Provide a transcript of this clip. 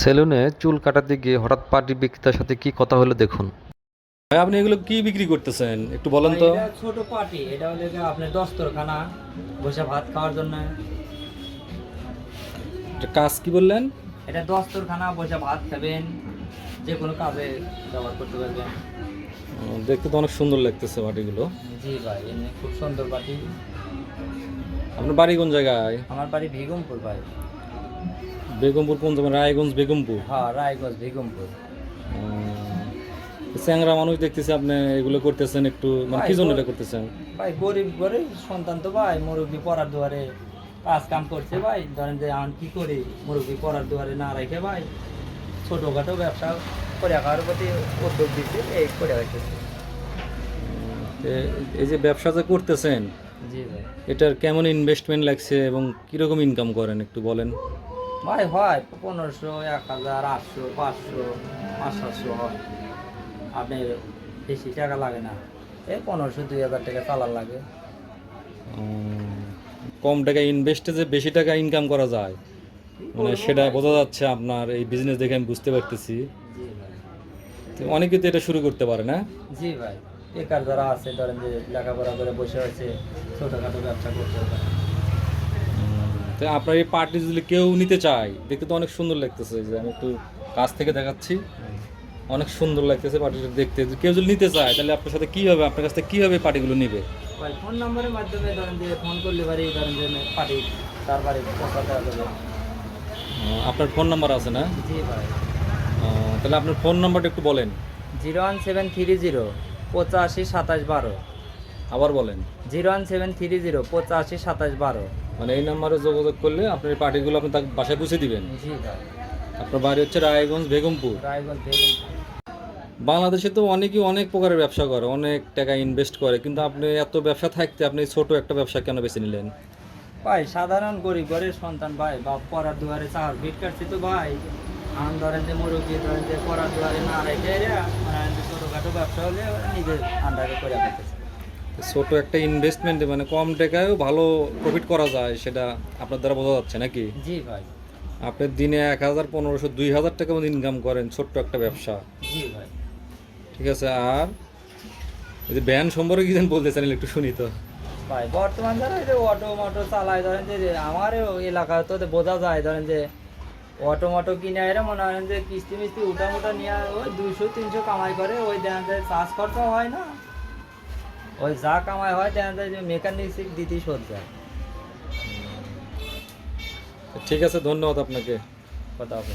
সেলুনে চুল কাটাতে গিয়ে হঠাৎ পার্টি বিক্রেতার সাথে কি কথা হলো দেখুন। ভাই আপনি এগুলো কি বিক্রি করতেছেন? একটু বলেন তো। এটা ছোট পার্টি। এটা হলো গিয়ে আপনার দস্তরখানা বসে ভাত খাওয়ার জন্য। এটা কাজ কি বললেন? এটা দস্তরখানা বসে ভাত খাবেন যে কোনো কাজে ব্যবহার করতে পারবেন। দেখতে তো অনেক সুন্দর লাগতেছে বাটিগুলো জি ভাই এমনি খুব সুন্দর পার্টি। আপনার বাড়ি কোন জায়গায়? আমার বাড়ি বেগমপুর ভাই। বেগমপুর কোন জায়গায়? রায়গঞ্জ বেগমপুর? হ্যাঁ রায়গঞ্জ বেগমপুর। ও, চ্যাংরা মানুষ দেখতেছি আপনি এগুলো করতেছেন একটু মানে কি জন্য এটা করতেছেন? ভাই গরিব ঘরে সন্তান তো ভাই মুরব্বী পড়ার দুয়ারে কাজ কাম করছে ভাই। ধরেন যে আমি কি করি? মুরব্বী পড়ার দুয়ারে না রেখে ভাই ছোটোখাটো ব্যবসা করে খাওয়ার প্রতি উদ্যোগ দিচ্ছে এই করে রেখেছে এই যে ব্যবসা যে করতেছেন জি ভাই। এটার কেমন ইনভেস্টমেন্ট লাগছে এবং কীরকম ইনকাম করেন একটু বলেন? ভাই হয় পনেরোশো এক হাজার আটশো পাঁচশো পাঁচ সাতশো হয় আপনার বেশি টাকা লাগে না। এই পনেরোশো দুই হাজার টাকা চালার লাগে। কম টাকা ইনভেস্টে যে বেশি টাকা ইনকাম করা যায় মানে সেটা বোঝা যাচ্ছে আপনার এই বিজনেস দেখে আমি বুঝতে পারতেছি। জি ভাই। তো অনেকে তো এটা শুরু করতে পারে না? জি ভাই। বেকার যারা আছে ধরেন যে লেখাপড়া করে বসে আছে ছোটোখাটো ব্যবসা করতে পারে তো আপনার এই পার্টি যদি কেউ নিতে চায় দেখতে তো অনেক সুন্দর লাগতেছে যে আমি একটু কাছ থেকে দেখাচ্ছি। অনেক সুন্দর লাগতেছে পার্টিটা দেখতে। কেউ যদি নিতে চায় তাহলে আপনার সাথে কী হবে আপনার কাছ থেকে কীভাবে পার্টিগুলো নিবে? ফোন নাম্বারের মাধ্যমে ধরেন যে ফোন করলে পারি ধরেন যে পারি তার বাড়ি আপনার ফোন নাম্বার আছে না? জি ভাই। তাহলে আপনার ফোন নাম্বারটা একটু বলেন। Zero one seven three zero পঁচাশি সাতাশ বারো। আবার বলেন। Zero one seven three zero পঁচাশি সাতাশ বারো। মানে এই নাম্বারে যোগাযোগ করলে আপনার এই পার্টিগুলো আপনি তাকে বাসায় পৌঁছে দিবেন। আপনার বাড়ি হচ্ছে রায়গঞ্জ বেগমপুর। বাংলাদেশে তো অনেকেই অনেক প্রকারের ব্যবসা করে অনেক টাকা ইনভেস্ট করে কিন্তু আপনি এত ব্যবসা থাকতে আপনি ছোট একটা ব্যবসা কেন বেছে নিলেন? ভাই সাধারণ গরিব ঘরের সন্তান ভাই বা পড়ার দুয়ারে চার ভিট কাটছি তো ভাই। আন ধরেন যে মুরব্বী ধরেন যে পড়ার দুয়ারে না রেখে মানে ছোটোখাটো ব্যবসা হলে নিজের আন্ডারে করে ছোট একটা ইনভেস্টমেন্টে মানে কম টাকায়ও ভালো প্রফিট করা যায় সেটা আপনার দ্বারা বোঝা যাচ্ছে নাকি? জি ভাই। আপনি দিনে এক হাজার পনেরোশো দুই হাজার টাকা মতো ইনকাম করেন ছোট্ট একটা ব্যবসা। জি ভাই। ঠিক আছে আর এই যে ব্যান সম্পর্কে কি বলতে চান একটু শুনি তো। ভাই বর্তমান ধরেন যে অটো মটো চালায় ধরেন যে আমার এলাকা তো বোঝা যায় ধরেন যে অটো মটো কিনে এরা মনে হয় যে কিস্তি মিস্তি উঠা মোটা নিয়ে ওই দুইশো তিনশো কামাই করে ওই দেখা যায় চাষ খরচা হয় না। ওই যা কামাই হয় দেখা যায় যে মেকানিক দিতেই শোধ যায়। ঠিক আছে ধন্যবাদ আপনাকে। কথা হবে।